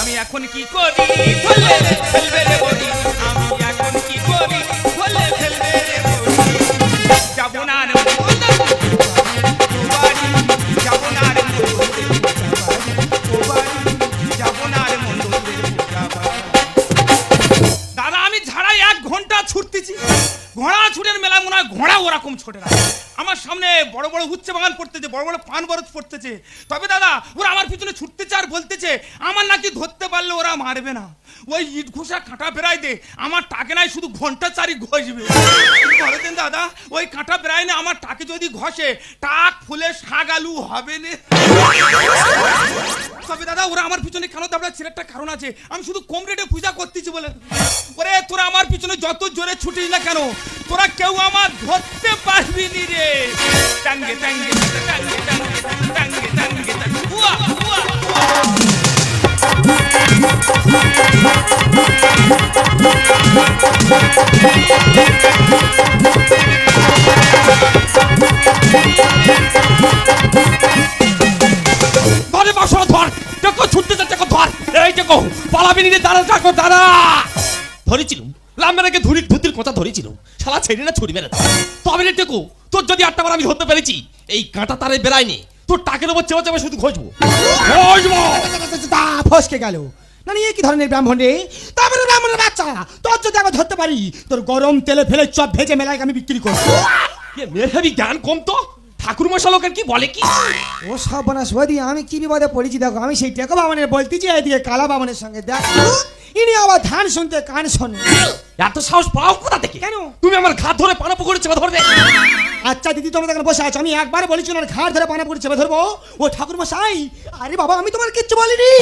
আমি এখন কি করি? ছুটের মনে হয় ঘোড়া ওরকম ছোটে না আমার সামনে বড় বড় উচ্চ বাগান পড়তেছে, বড় বড় পান বরফ পড়তেছে। তবে দাদা, ওরা আমার পিছনে ছুটতেছে আর বলতেছে, আমার নাকি ধরতে পারলে ওরা মারবে না। ওই ইট ঘুষা কাঁটা বেড়াই দে, আমার টাকে নাই শুধু ঘণ্টা চারি ঘষবে। বলেছেন দাদা, ওই কাঁটা বেড়াই না, আমার টাকে যদি ঘষে, টাক ফুলে শাক আলু হবে না। তবে দাদা, ওরা আমার পিছনে কেন দাবড়া ছেলেটা কারণ আছে। আমি শুধু কম রেটে পূজা করতেছি বলে। ওরে, তোরা আমার পিছনে যত জোরে ছুটিস না কেন, তোরা কেউ আমার ধরতে পারবি নি রে। টাঙ্গে টাঙ্গে টাঙ্গে টাঙ্গে টাঙ্গে টাঙ্গে টাঙ্গে। দেখো পালাবি নিয়ে দাঁড়া দেখো দাঁড়া। ধরেছিলুম লাম্বারাকে ধুরি ধুতির কথা ধরেছিলুম। শালা ছেড়ে না ছুরি মেরে তবে রে দেখো তোর যদি আটটা বার আমি ধরতে পেরেছি এই কাঁটা তারে বেরায়নি তোর টাকের উপর চেপে চেপে শুধু ঘষবো। ঘষবো! ফসকে গেল। না নিয়ে কি ধরনের ব্রাহ্মণ রে? তারপরে ব্রাহ্মণের বাচ্চা তোর যদি আমি ধরতে পারি তোর গরম তেলে ফেলে চপ ভেজে মেলায় আমি বিক্রি করব। মেধাবী জ্ঞান কম তো? ঠাকুর মশা লোকের কি বলে কি? ও সব বনাস বদি আমি কি বিপদে পড়েছি দেখো আমি সেই টেকো বামনের বলতেছি এদিকে কালা বামনের সঙ্গে দেখ। ইনি আবার ধান শুনতে কান শোনে। এত সাহস পাও কোথা থেকে? কেন? তুমি আমার ঘাত ধরে পানা পুকুরে চেপে ধরবে। আচ্ছা দিদি তোমাদের এখানে বসে আছো। আমি একবার বলেছি ওনার ঘাড় ধরে পানা করে চেপে ধরবো। ও ঠাকুর মশাই আরে বাবা আমি তোমার কিচ্ছু বলিনি।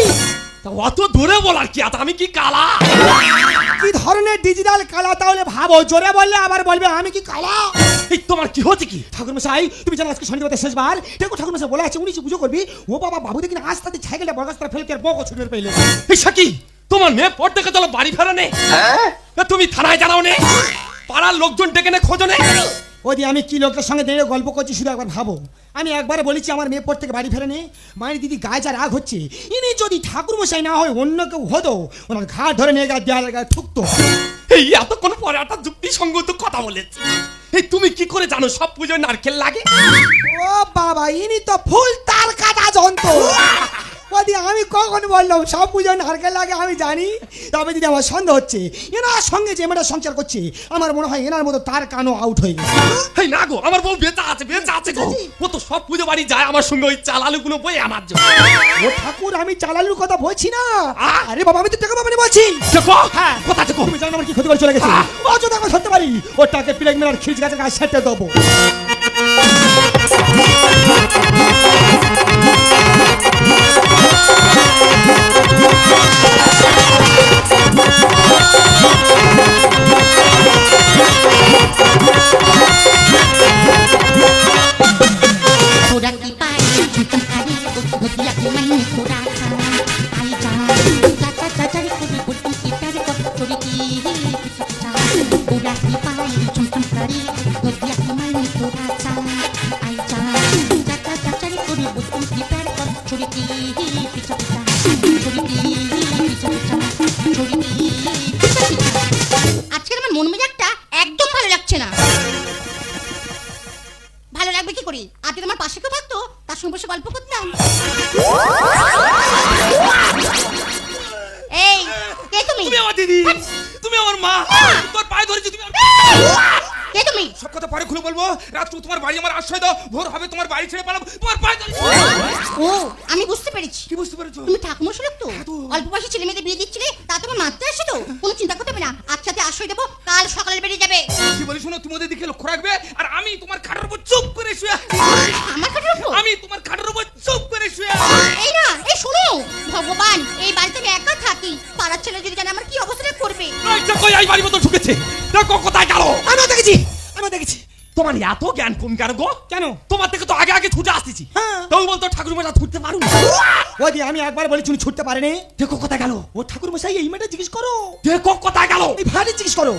অত দূরে বলার কি আছে? আমি কি কালা? কি ধরনের ডিজিটাল কালা তাহলে ভাবো? জোরে বললে আবার বলবে আমি কি কালা? এই তোমার কি হচ্ছে কি? ঠাকুর মশাই তুমি জানো আজকে শনিবার শেষবার। দেখো ঠাকুর মশাই বলে আছে উনি পুজো করবি ও বাবা বাবু দেখিনি আজ তাদের সাইকেলটা বরগাছটা ফেলতে আর বকো ছুটের পেলে। এই সাকি তোমার মেয়ে পড়তে গেছিল বাড়ি ফেরা নে। এ, তুমি থানায় জানাও নে। পাড়ার লোকজন ডেকে নে খোঁজো নে। ওদি আমি কি লোকের সঙ্গে দাঁড়িয়ে গল্প করছি শুধু একবার ভাবো। আমি একবার বলেছি আমার মেয়ে পর থেকে বাড়ি ফেরেনি। মায়ের দিদি গায়ে যা রাগ হচ্ছে ইনি যদি ঠাকুর মশাই না হয় অন্য কেউ হতো ওনার ঘাট ধরে নিয়ে গা দেওয়ালের গায়ে ঠুকতো। এই এত এতক্ষণ পরে একটা যুক্তিসঙ্গত কথা বলেছি। এই তুমি কি করে জানো সব পুজোয় নারকেল লাগে? ও বাবা ইনি তো ফুল তার কাটা যন্ত্র। ওদি আমি কখন বললাম সব পুজো নারকেল লাগে আমি জানি তবে দিদি আমার সন্দেহ হচ্ছে এনার সঙ্গে যে মেয়েটা সংসার করছে আমার মনে হয় এনার মতো তার কানও আউট হয়ে গেছে। না গো আমার বউ বেঁচে আছে বেঁচে আছে গো। ও তো সব পুজো বাড়ি যায় আমার সঙ্গে ওই চাল আলুগুলো বই আমার জন্য। ও ঠাকুর আমি চালালুর কথা বলছি না। আরে বাবা আমি তো টাকা পাবো বলছি। দেখো হ্যাঁ। কোথা থেকে তুমি জানো আমার কি ক্ষতি করে চলে গেছে। ও যদি আমি ধরতে পারি ওটাকে প্লেগ মেলার খিচ গাছের গাছ সেটে দেবো। কি করি? আজকে তোমার পাশে কেউ থাকতো তার সঙ্গে বসে গল্প করতাম। এই কে তুমি? তুমি আমার দিদি। তুমি আমার মা। তোর পায়ে ধরেছি তুমি কে তুমি? সব কথা পরে খুলে বলব। রাত তোমার বাড়ি আমার আশ্রয় দাও। ভোর হবে তোমার বাড়ি ছেড়ে পালাবো। তোমার পায়ে ধরেছি। ও আমি বুঝতে পেরেছি। কি বুঝতে পেরেছ? তুমি ঠাকুমা শুনক তো হ্যাঁ তো। অল্প বয়সী ছেলে মেয়েদের বিয়ে দিচ্ছিলে তা তোমার মারতে আসছে তো। কোনো চিন্তা করতে হবে না। একসাথে আশ্রয় দেবো কাল সকালে বেরিয়ে যাবে। কি বলি শোনো তুমি ওদের দিকে লক্ষ্য রাখবে আর আমি তোমার খাটের উপর তোমার এত জ্ঞান কম কেন গো? কেন? তোমার থেকে তো আগে আগে ছুটে আসতেছি। হ্যাঁ। বলতো ঠাকুর মশা ছুটতে পারো না। ওদি আমি একবার বলেছি উনি ছুটতে পারেনি। দেখো কোথায় গেল। ও ঠাকুর মশাই এই মেয়েটা জিজ্ঞেস করো। দেখো কোথায় গেল। এই ভাড়ি জিজ্ঞেস করো।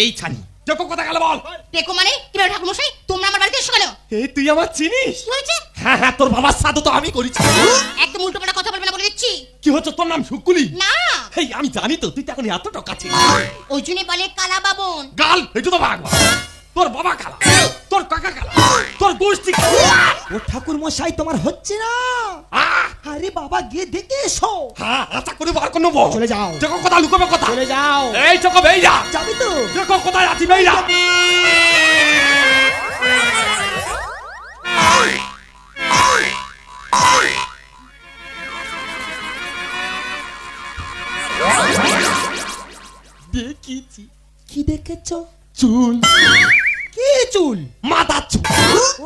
এই ছানি টেকো কথা গেল বল। টেকো মানে কীভাবে ঠাকুর মশাই তোমরা আমার বাড়িতে এসো কেন এই তুই আমার চিনিস? হয়েছে? হ্যাঁ হ্যাঁ তোর বাবার সাধু তো আমি করেছি। একদম উল্টো পাল্টা কথা বলবে না বলে দিচ্ছি। কি হচ্ছে তোর নাম শুকুলি? না। এই আমি জানি তো তুই তো এখন এত টাকা ছিস। ওই জন্য বলে কালা বাবন গাল এটা তো ভাগ। তোর বাবা কালা তোর কাকা কালা তোর গোষ্ঠী ও ঠাকুর মশাই তোমার হচ্ছে না? আরে বাবা গিয়ে দেখে এসো। হ্যাঁ আশা করে বার কোনো বল চলে যাও। দেখো কথা লুকোবে কথা। চলে যাও। এই চকো বেই যা যাবি তো? দেখো কোথায় আছি বেই যা দেখিছি। কি দেখেছ? চুল মাথা চুল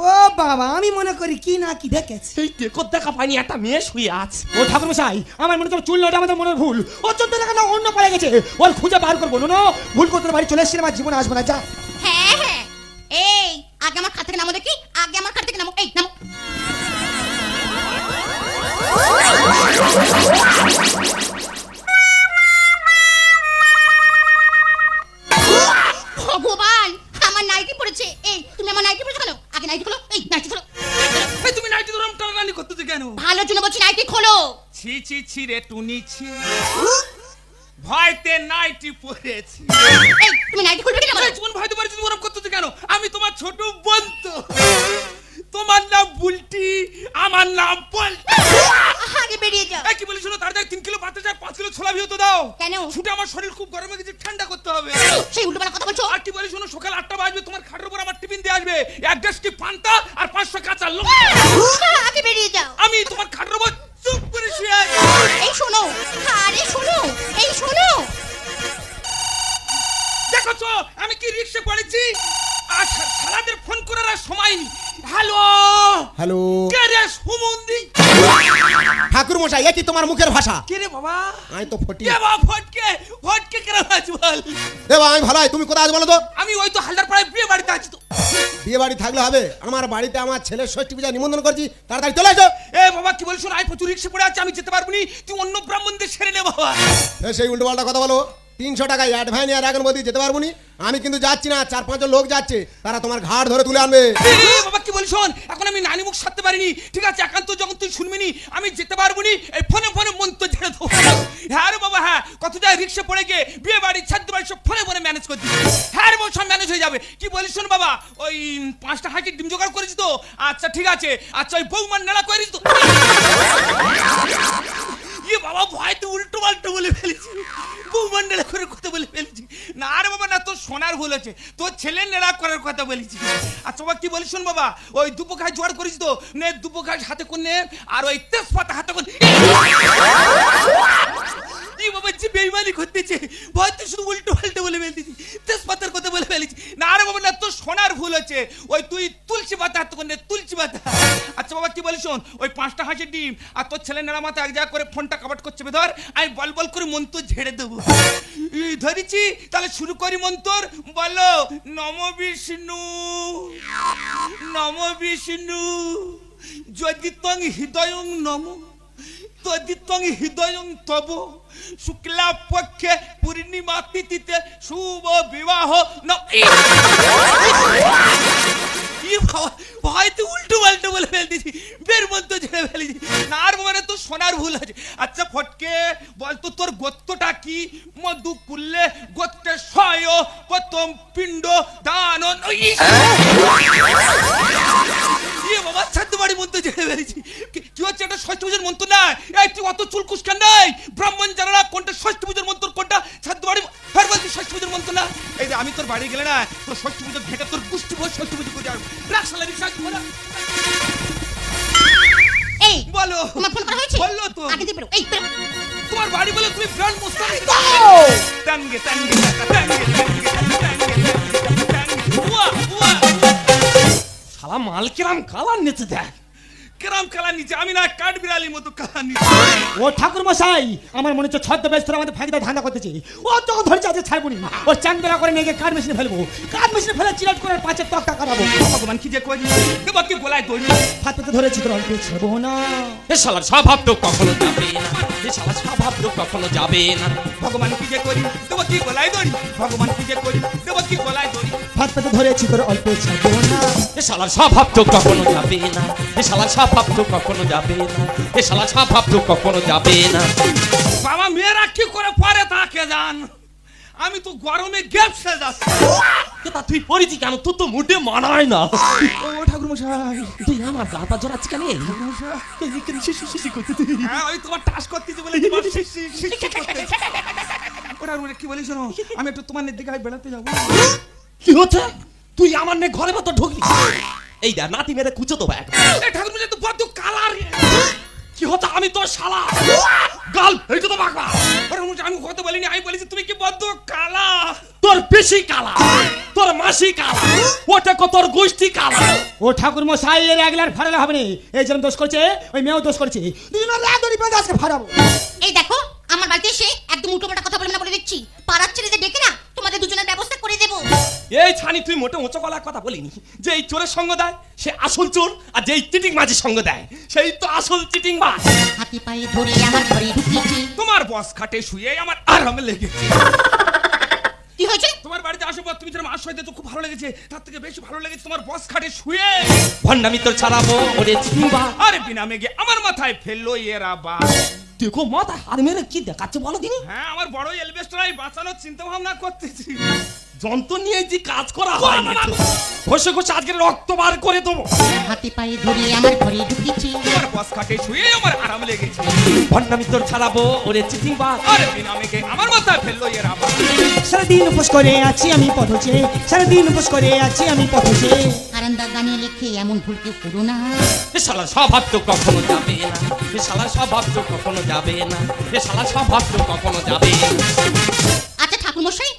ও বাবা আমি মনে করি কি না কি দেখেছে? এই দেখো দেখা পাইনি একটা মেয়ে শুয়ে আছে? ও ঠাকুর মশাই আমার মনে হচ্ছে চুল নটা আমাদের মনের ভুল। ও চোদ্দ টাকা না অন্য পায়ে গেছে। ওর খুঁজে বার করব না ভুল করতে বাড়ি চলে এসেছিলাম আমার জীবনে আসব না যা। হ্যাঁ হ্যাঁ। এই আগে আমার খাট থেকে নামো দেখি। ছি ছি ছি রে টুনি ছি ভয়তে নাইটি পরেছি। তুমি নাইটি খুলবে কিনা বলো? এই জীবন ভয়তে পারছি তুমি ওরম করতেছো কেন? আমি তোমার ছোট বোন তো। তোমার নাম বুলটি আমার নাম পল্টি। আগে বেরিয়ে যাও। কি বলি শোনো তাড়াতাড়ি তিন কিলো যায় পাঁচ কিলো ছোলা ভিও দাও। কেন? ছুটে আমার শরীর খুব গরম হয়ে গেছে ঠান্ডা করতে হবে। সেই উল্টো কথা বলছো? আর কি বলি শোনো সকাল আটটা বাজবে তোমার খাটের উপর আমার টিফিন দিয়ে আসবে। এক ডেস্কি পান্তা আর পাঁচশো কাঁচা লঙ্কা। আগে বেরিয়ে যাও। আমি তোমার খাটের উপর এই শোনো। আরে শোনো এই শোনো। দেখছ? আমি কি রিক্সে পড়েছি? আর সারাদের ফোন করার সময় নেই। হ্যালো? হ্যালো? কে রে সুমন্দি ঠাকুর মশাই একই তোমার মুখের ভাষা? কে রে বাবা? আমি তো ফটি কে বাবা ফটকে ফটকে কেন আছি বল? দেবা আমি ভালো তুমি কোথায় আছো বলো তো? আমি ওই তো হালদার পাড়ায় বিয়ে বাড়িতে আছি তো। বিয়ে বাড়ি থাকলে হবে। আমার বাড়িতে আমার ছেলের ষষ্ঠী পূজা নিমন্ত্রণ করছি তাড়াতাড়ি চলে এসো। এ বাবা কি বলছো? আই প্রচুর রিক্সে পড়ে আছে আমি যেতে পারব নি তুই অন্য ব্রাহ্মণদের সেরে নে বাবা। এ, সেই উল্টো পাল্টা কথা বলো। তিনশো টাকা অ্যাডভান্স আর এখন বলতে যেতে পারব নি আমি কিন্তু যাচ্ছি না চার পাঁচজন লোক যাচ্ছে তারা তোমার ঘাট ধরে তুলে আনবে। বাবা কি বলছো? আমি মুখ সারতে পারিনি। ঠিক আছে, একান্ত যখন তুই শুনবি নি আমি যেতে পারব নি এই ফোনে ফোনে মন তো ঝেড়ে দেবো। হ্যাঁ রে বাবা হ্যাঁ কত যায় রিক্সা পড়ে গিয়ে বিয়ে বাড়ি ছাড়তে বাড়ি সব ফোনে ফোনে ম্যানেজ করছি হ্যাঁ রে বাবা সব ম্যানেজ হয়ে যাবে। কি বলিস শোন বাবা, ওই পাঁচটা হাঁটির ডিম জোগাড় করেছি তো। আচ্ছা ঠিক আছে। আচ্ছা ওই বৌমার নেড়া করেছি তো ইয়ে বাবা ভয়তে উল্টো পাল্টো বলে ফেলেছি। ভূমণ্ডলে করে কথা বলে ফেলেছি। না আরে বাবা, না, তোর সোনার ভুল আছে। তোর ছেলে নেড়া করার কথা বলেছি। আর তোমার কি বলিস বাবা, ওই দুপো জোয়ার করিস তো। নে দুপো খাই হাতে করে নে, আর ওই তেজপাতা হাতে করে ই বাবা যে বেইমানি করতেছে। তো শুধু উল্টো পাল্টো বলে ফেলতেছি। তেজপাতার কথা বলে ফেলেছি। না রে বাবা, না, তোর সোনার ভুল আছে ওই তুই তুলসী পাতা হাতে করে নে, তুলসী পাতা। আচ্ছা বাবা, কি বলিস শোন, ওই পাঁচটা হাঁসের ডিম আর তোর ছেলে নেড়া মাথা এক জায়গা করে ফোনটা কাবাট করছে বেধর আমি বল বল করে মন্ত্র ঝেড়ে দেবো। ধরেছি, তাহলে শুরু করি মন্তর। বলো, নম বিষ্ণু নম বিষ্ণু, যদি তং হৃদয় নম। তদিতং হৃদয়ং তব শুক্লা পক্ষে পূর্ণিমা তিথিতে শুভ বিবাহ উল্টো পাল্টো বলে তো সোনার ভুল আছে আচ্ছা ফটকে বলতো তোর গোত্রটা কি মধু কুললে গোত্রে সয় প্রথম পিণ্ড দান বাবা ঝেড়ে কি- হচ্ছে একটা ষষ্ঠ পুজোর মন্ত্র না এই তুই অত চুল কুসকান নাই ব্রাহ্মণ জানা না কোনটা ষষ্ঠ পুজোর মন্ত্র কোনটা বাড়ি ফের বলছি ষষ্ঠ পুজোর মন্ত্র না এই যে আমি তোর বাড়ি গেলে না তোর ষষ্ঠ পুজো ঘেটে তোর গুষ্টি ভোজ ষষ্ঠ পুজো করে আসব রাখসালা রিক্সা বলো এই বলো তোমার ফোন করা হয়েছে বলল তো আগে দিয়ে বেরো এই তোমার বাড়ি বলে তুমি ব্র্যান্ড মুস্তানি টাঙ্গে টাঙ্গে টাঙ্গে শালা মাল কিরাম কালার নিচে দেখ কেরাম কালা নিচে আমি না কাঠ বিড়ালির মতো কালা নিচে। ও ঠাকুর মশাই আমার মনে হচ্ছে ছদ্ম বেশ তোরা আমাদের ফাঁকিতে ধান্দা করতেছে। ও যখন ধরেছে আজকে ছাড়বো না ও চাংদরা করে নিয়ে গিয়ে কাঠ মেশিনে ফেলব। কাঠ মেশিনে ফেলে চিরাট করে পাঁচের তক্তা কাটাবো। ভগবান কি যে করি? দেবো কি গোলায় দড়ি? হাত পেতে ধরেছি তোর অল্প ছেড়বো না। এ শালার স্বভাব তো কখনো যাবে না। এ শালার স্বভাব তো কখনো যাবে না। ভগবান কি যে করি? দেবো কি গোলায় দড়ি? ভগবান কি যে করি? দেবো কি গোলায় দড়ি? হাত পেতে ধরেছি তোর অল্প ছাড়বো না এ শালার স্বভাব তো কখনো যাবে না। এ শালার স্বভাব তো কখনো যাবে না। এ শালার স্বভাব তো কখনো যাবে না। বাবা মেয়েরা কি করে পারে তাকে জান? আমি তো গরমে গেপসে যাচ্ছি। তা তুই পরিচি কেন? তোর তো মুডে মানায় না। ও ঠাকুর মশাই। তুই আমার গাতা জড়াচ্ছি কেন? এই কেন শিশি শিশি করতে তুই? হ্যাঁ ওই তোমার টাস করতেছি বলে তোমার শিস করতেছে। ওরা ওরা কি বলি শোনো? আমি একটু তোমার দিকে বেড়াতে যাব। কি হচ্ছে? তুই আমার নে ঘরে মতো ঢুকলি? এই দেখ নাতি মেরে কুচো তো ব্যাগ এই ঠাকুর মশাই তো বড্ড কালার কি হচ্ছে? আমি তোর শালা। গাল এইটা তো বাগবা ওরা মশাই আমি কথা বলিনি আমি বলেছি তুমি কি বড্ড কালা তোর বেশি কালা তোর মাসি কালা ওটা কত তোর গোষ্ঠী কালা ও ঠাকুর মশাই এর একলার ফাড়ালে হবে না। এই যেরকম দোষ করছে ওই মেয়েও দোষ করছে। দুজনের রাত ধরে পেঁচে আজকে ফাড়াবো। এই দেখো আমার বাড়িতে এসে একদম উল্টো পাল্টা কথা বলে না বলে দিচ্ছি। পাড়ার ছেলেদের ডেকে না তোমাদের দুজনের ব্যবস্থা করে দেবো। এই ছানি তুই মোটে উঁচু গলার কথা বলিনি। যে এই চোরের সঙ্গ দেয় সে আসল চোর আর যেই চিটিং মাঝির সঙ্গ দেয় সেই তো আসল চিটিং মাছ হাতি পায়ে ধরে আমার ঘরে ঢুকিয়েছে তোমার বস খাটে শুয়ে আমার আরামে লেগেছে। কি হয়েছে? তোমার বাড়িতে আসো পর তুমি যেরকম আশ্রয় দিতে খুব ভালো লেগেছে। তার থেকে বেশি ভালো লেগেছে তোমার বস খাটে শুয়ে। ভণ্ডামি তোর ছাড়াবো ওরে চিটিং বা আরে বিনা মেঘে আমার মাথায় ফেলল এরা বা দেখো মাথা হাত মেরে কি দেখাচ্ছে বলো দিনি। হ্যাঁ আমার বড় এলবেস্টারাই বাঁচানোর চিন্তা ভাবনা করতেছি। যন্ত্র নিয়ে যে কাজ করা হয় ঘষে ঘষে আজকে রক্ত বার করে দেবো। হাতি পায়ে ধরে আমার ঘরে ঢুকিয়েছে তোমার বস খাটে শুয়ে আমার আরাম লেগেছে। ভণ্ডামি তোর ছাড়াবো ওরে চিটিং বা আরে বিনা মেঘে আমার মাথায় ফেলল এরা বা সারাদিন উপোস করে আছি আমি পথছে সারাদিন উপোস করে আছি আমি পথছে আরান্দা গানে লেখে এমন ভুল কেউ করো না। এ শালা স্বভাব তো কখনো যাবে না। এ শালা স্বভাব তো কখনো যাবে না। এ শালা স্বভাব তো কখনো যাবে আচ্ছা ঠাকুরমশাই তুমি একদম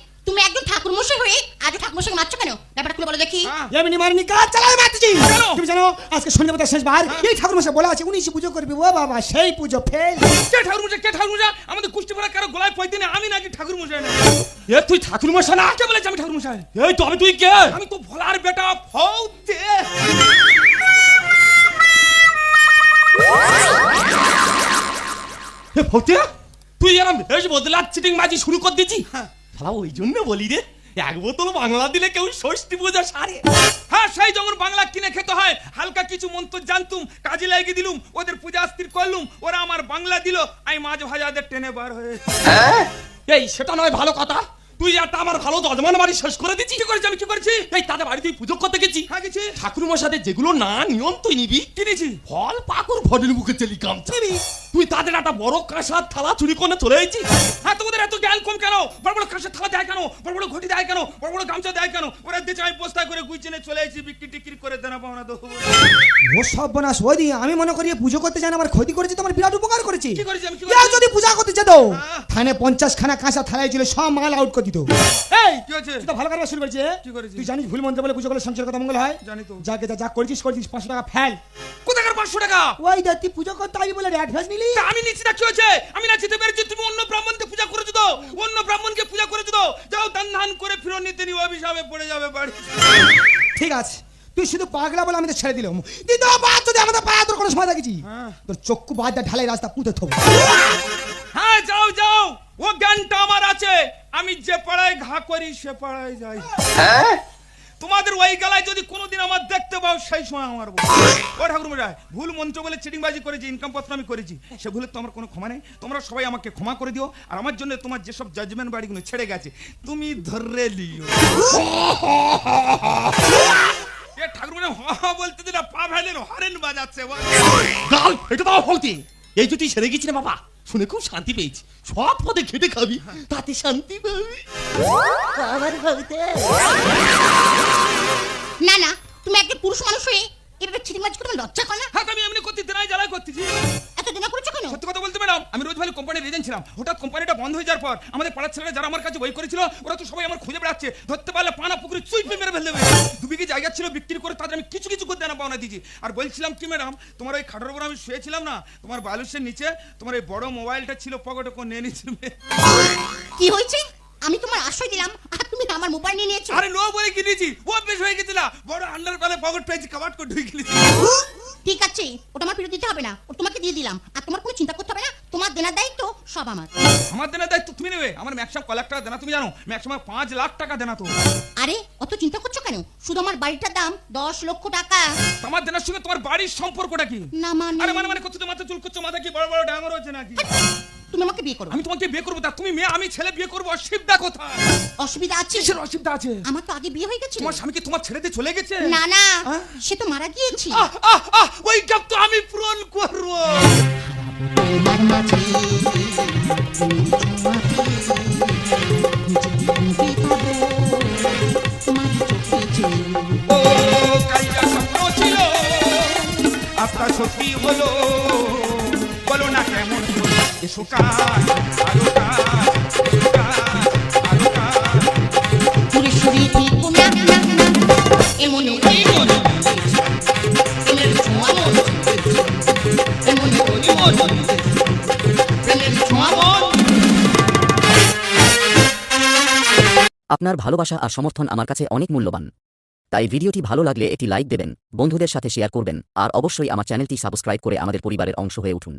ঠাকুরমশাই হয়ে আজও মারছো কেন? ব্যাপারটা খুলে বলো দেখি। হ্যাঁ। এমনি মারিনি কাজ চালাই মারতেছি তুমি জানো আজকে শনিবার শেষবার এই ঠাকুর মশাই বলা আছে উনিশে পুজো করবি ও বাবা সেই পুজো ফেল। কে কে ঠাকুর মুজা আমাদের কুষ্টি পড়া কারও গলায় পয়তে না আমি নাকি না এ তুই ঠাকুর মশা না? কে বলেছে আমি ঠাকুর মশাই এই তবে তুই কে? আমি তো ভোলার বেটা এ ভক্তি তুই এরম বেশ বদলার চিটিং মাঝি শুরু করে দিয়েছি হ্যাঁ। ওই জন্য বলি রে। এক বোতল বাংলা দিলে কেউ ষষ্ঠী পূজা সারে। হ্যাঁ সেই যখন বাংলা কিনে খেতে হয়। হালকা কিছু মন্ত্র জানতুম কাজে লাগিয়ে দিলুম ওদের পূজা স্থির করলুম ওরা আমার বাংলা দিল আমি মাঝ ভাজাদের টেনে বার হয়ে? এই সেটা নয় ভালো কথা। তুই একটা আমার ভালো যজমান বাড়ি শেষ করে দিচ্ছি কি করেছি আমি? কি করেছি? এই তাদের বাড়ি তুই পুজো করতে গেছি। হ্যাঁ গেছি। ঠাকুর মশাদের যেগুলো না নিয়ম তুই নিবি। কিনেছি। ফল পাকুর ভটের মুখে চেলি গামছা। তুই তাদের একটা বড় কাঁসার থালা চুরি করে চলে এসেছি হ্যাঁ তোমাদের এত জ্ঞান কম কেন? বড় বড় কাঁচের থালা দেয় কেন? বড় বড় ঘটি দেয় কেন? বড় বড় গামছা দেয় কেন? ওরা দেশে আমি বস্তা করে গুছিয়ে চলে এসেছি বিক্রি টিক্রি করে দেনা পাওনা দেবো ও সব বনাস ওই আমি মনে করি পুজো করতে জানি আমার ক্ষতি করেছি তোমার বিরাট উপকার করেছি। কি করেছি আমি? কি যদি পূজা করতে যেত হ্যাঁ। থানে পঞ্চাশ খানা কাঁচা থালায় ছিল সব মাল আউট করে দিত। এই কি হয়েছে? তুই তো ভালো কারবার শুরু করেছিস কি করেছি? তুই জানিস ভুল মন্ত্র বলে পুজো করলে সংসার কথা মঙ্গল হয়? জানি তো। যাকে যা যা করেছিস করেছিস পাঁচশো টাকা ফেল। কোথাকার পাঁচশো টাকা? ওই তুই পুজো করতে বলে অ্যাডভান্স নিলি? আমি নিচ্ছি না কি হয়েছে? আমি না যেতে পেরেছি তুমি অন্য ব্রাহ্মণকে পূজা করেছ তো। অন্য ব্রাহ্মণকে পূজা করেছ তো। যাও দান ধান করে ফিরো নিতে অভিশাপে পড়ে যাবে বাড়ি। ঠিক আছে তুই শুধু পাগলা বলে আমি তো ছেড়ে দিলাম কিন্তু বাদ যদি আমাদের পায়ে তোর কোনো সময় দেখেছি। হ্যাঁ। তোর চক্ষু বাদ ঢালাই রাস্তা পুঁতে থবো। হ্যাঁ যাও যাও ও জ্ঞানটা আমার আছে। আমি যে পাড়ায় ঘা করি সে পাড়ায় যাই। তোমাদের ওই গেলায় যদি কোনোদিন আমার দেখতে পাও সেই সময় আমার ও ঠাকুর মশাই ভুল মন্ত্র বলে চিটিংবাজি করেছি ইনকাম পত্র আমি করেছি সে ভুলের তো আমার কোনো ক্ষমা নেই। তোমরা সবাই আমাকে ক্ষমা করে দিও আর আমার জন্য তোমার যেসব জাজমেন্ট বাড়িগুলো ছেড়ে গেছে তুমি ধরে লিও। এ ঠাকুর মশাই হ হ বলতে দিনা পা ভ্যালের হরেন বাজাচ্ছে এটা তো ভক্তি। এই যে তুই সেরে গেছি না বাবা। শুনে খুব শান্তি পেয়েছি। সব পদে খেতে খাবি তাতে শান্তি পাবি। না না তুমি একটা পুরুষ মানুষ হয়ে এভাবে চিটিমাজ করে লজ্জা করে না। হ্যাঁ আমি এমনি করতে দেনাই জ্বালা করতেছি। এত করেছ কেন? সত্যি কথা বলতে ম্যাডাম আমি রোজ ভ্যালি কোম্পানির এজেন্ট ছিলাম। হঠাৎ কোম্পানিটা বন্ধ হয়ে যাওয়ার পর আমাদের পাড়ার ছেলেরা যারা আমার কাছে বই করেছিল ওরা তো সবাই আমার খুঁজে বেড়াচ্ছে। ধরতে পারলে পানা পুকুরে চুইপে মেরে ফেলে দেবে দু বিঘে জায়গা ছিল বিক্রি করে তাদের আমি কিছু কিছু করে দেনা পাওনা দিয়েছি। আর বলছিলাম কি ম্যাডাম তোমার ওই খাটের উপর আমি শুয়েছিলাম না? তোমার বালুসের নিচে তোমার এই বড় মোবাইলটা ছিল পকেটে কোন নিয়ে নিয়েছিল কি হয়েছে? আমি তোমার আশ্রয় দিলাম আর তুমি আমার মোবাইল নিয়ে নিয়েছো। আরে নো বলে কিনেছি ও বেশ হয়ে গেছিল বড় আন্ডার পালে পকেট পেয়েছি কাবাট করে ঢুকে গেছি। ঠিক আছে ওটা আমার ফেরত দিতে হবে না। ও তোমাকে দিয়ে দিলাম। আর তোমার কোনো চিন্তা করতে হবে না তোমার দেনার দায়িত্ব সব আমার। আমার দেনা দায়িত্ব তুমি নেবে। আমার ম্যাক্সিমাম ক লাখ টাকা দেনা তুমি জানো। ম্যাক্সিমাম পাঁচ লাখ টাকা দেনা তো। আরে অত চিন্তা করছ কেন? শুধু আমার বাড়িটার দাম দশ লক্ষ টাকা। তোমার দেনার সঙ্গে তোমার বাড়ির সম্পর্কটা কি? না মানে আরে মানে মানে কত মাথা চুল করছ? মাথা কি বড় বড় ডাঙর হয়েছে নাকি? তুমি আমাকে বিয়ে করো। আমি তোমাকে বিয়ে করব তা তুমি মেয়ে আমি ছেলে বিয়ে করব অসুবিধা কোথায়? অসুবিধা আছে? কিসের অসুবিধা আছে? আমার তো আগে বিয়ে হয়ে গেছে তোমার স্বামী কি তোমার ছেড়ে দিয়ে চলে গেছে? না না? সে তো মারা গিয়েছে। ওই গ্যাপ তো আমি পূরণ করব। তোমার মাঝে তুমি তোমার চোখে যে ও কাইয়া স্বপ্ন ছিল আপনার সত্যি হলো। বলো না কেমন? আপনার ভালোবাসা আর সমর্থন আমার কাছে অনেক মূল্যবান। তাই ভিডিওটি ভালো লাগলে একটি লাইক দেবেন, বন্ধুদের সাথে শেয়ার করবেন, আর অবশ্যই আমার চ্যানেলটি সাবস্ক্রাইব করে আমাদের পরিবারের অংশ হয়ে উঠুন।